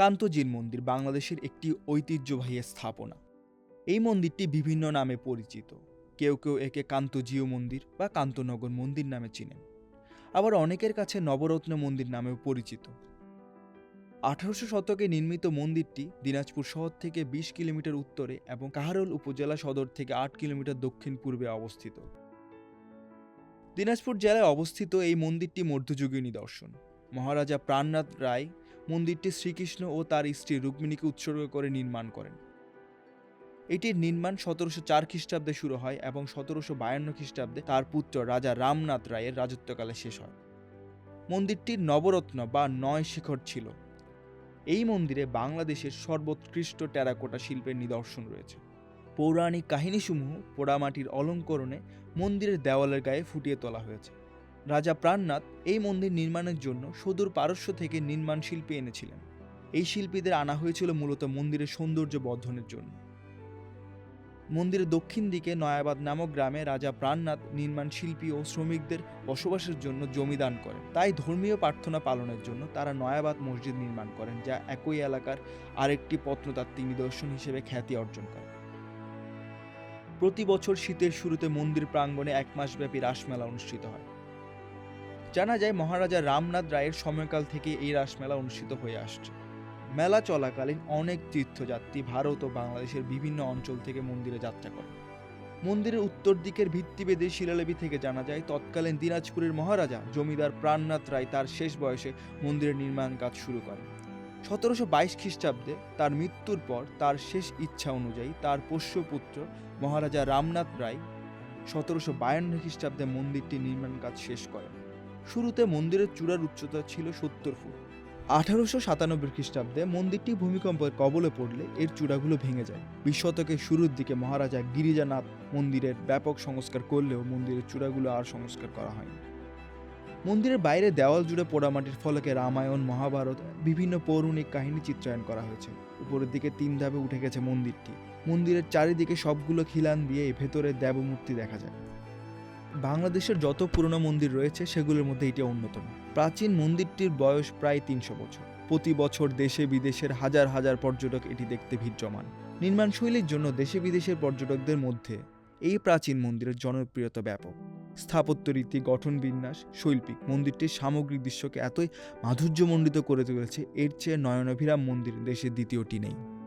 কান্তজির মন্দির বাংলাদেশের একটি ঐতিহ্যবাহী স্থাপনা। এই মন্দিরটি বিভিন্ন নামে পরিচিত। কেউ কেউ একে কান্তজিও মন্দির বা কান্তনগর মন্দির নামে চিনেন। আবার অনেকের কাছে নবরত্ন মন্দির নামেও পরিচিত। আঠারোশো শতকে নির্মিত মন্দিরটি দিনাজপুর শহর থেকে বিশ কিলোমিটার উত্তরে এবং কাহারোল উপজেলা সদর থেকে আট কিলোমিটার দক্ষিণ পূর্বে অবস্থিত। দিনাজপুর জেলায় অবস্থিত এই মন্দিরটি মধ্যযুগীয় নিদর্শন। মহারাজা প্রাণনাথ রায় মন্দিরটি শ্রীকৃষ্ণ ও তার স্ত্রী রুক্মিণীকে উৎসর্গ করে নির্মাণ করেন। এটির নির্মাণ সতেরোশো চার খ্রিস্টাব্দে শুরু হয় এবং সতেরোশো বায়ান্ন খ্রিস্টাব্দে তার পুত্র রাজা রামনাথ রায়ের রাজত্বকালে শেষ হয়। মন্দিরটির নবরত্ন বা নয় শিখর ছিল। এই মন্দিরে বাংলাদেশের সর্বোৎকৃষ্ট টেরাকোটা শিল্পের নিদর্শন রয়েছে। পৌরাণিক কাহিনীসমূহ পোড়ামাটির অলঙ্করণে মন্দিরের দেওয়ালের গায়ে ফুটিয়ে তোলা হয়েছে। রাজা প্রাণনাথ এই মন্দির নির্মাণের জন্য সুদূর পারস্য থেকে নির্মাণ শিল্পী এনেছিলেন। এই শিল্পীদের আনা হয়েছিল মূলত মন্দিরের সৌন্দর্য বর্ধনের জন্য। মন্দিরের দক্ষিণ দিকে নয়াবাদ নামক গ্রামে রাজা প্রাণনাথ নির্মাণ শিল্পী ও শ্রমিকদের বসবাসের জন্য জমি দান করেন। তাই ধর্মীয় প্রার্থনা পালনের জন্য তারা নয়াবাদ মসজিদ নির্মাণ করেন, যা একই এলাকার আরেকটি প্রত্নতাত্ত্বিক নিদর্শন হিসেবে খ্যাতি অর্জন করে। প্রতি বছর শীতের শুরুতে মন্দির প্রাঙ্গণে এক মাসব্যাপী রাসমেলা অনুষ্ঠিত হয়। জানা যায় মহারাজা রামনাথ রায়ের সময়কাল থেকে এই রাসমেলা অনুষ্ঠিত হয়ে আসছে। মেলা চলাকালীন অনেক তীর্থযাত্রী ভারত ও বাংলাদেশের বিভিন্ন অঞ্চল থেকে মন্দিরে যাত্রা করে মন্দিরের উত্তর দিকের ভিত্তিবেদে শিলালিপি থেকে জানা যায়, তৎকালীন দিনাজপুরের মহারাজা জমিদার প্রাণনাথ রায় তার শেষ বয়সে মন্দিরের নির্মাণ কাজ শুরু করেন। সতেরোশো বাইশ খ্রিস্টাব্দে তার মৃত্যুর পর তার শেষ ইচ্ছা অনুযায়ী তার পোষ্যপুত্র মহারাজা রামনাথ রায় সতেরোশো বায়ান্ন খ্রিস্টাব্দে মন্দিরটি নির্মাণ কাজ শেষ করেন। শুরুতে মন্দিরের চূড়ার উচ্চতা ছিল সত্তর ফুট। আঠারোশো সাতানব্বই খ্রিস্টাব্দে মন্দিরটি ভূমিকম্পের কবলে পড়লে এর চূড়াগুলো ভেঙে যায়। বিশ শতকের শুরুর দিকে মহারাজা গিরিজানাথ মন্দিরের ব্যাপক সংস্কার করলেও মন্দিরের চূড়াগুলো আর সংস্কার করা হয়নি। মন্দিরের বাইরে দেওয়াল জুড়ে পোড়ামাটির ফলকে রামায়ণ, মহাভারত, বিভিন্ন পৌরাণিক কাহিনী চিত্রায়ন করা হয়েছে। উপরের দিকে তিন ধাপে উঠে গেছে মন্দিরটি। মন্দিরের চারিদিকে সবগুলো খিলান দিয়ে ভেতরে দেবমূর্তি দেখা যায়। বাংলাদেশের যত পুরনো মন্দির রয়েছে, সেগুলোর মধ্যে এটি অন্যতম। প্রাচীন মন্দিরটির বয়স প্রায় তিনশো বছর। প্রতি বছর দেশে বিদেশের হাজার হাজার পর্যটক এটি দেখতে ভিড় জমান। নির্মাণশৈলীর জন্য দেশে বিদেশের পর্যটকদের মধ্যে এই প্রাচীন মন্দিরের জনপ্রিয়তা ব্যাপক। স্থাপত্য রীতি, গঠন বিন্যাস, শৈল্পিক মন্দিরটির সামগ্রিক দৃশ্যকে এতই মাধুর্যমণ্ডিত করে তুলেছে, এর চেয়ে নয়নভিরাম মন্দির দেশের দ্বিতীয়টি নেই।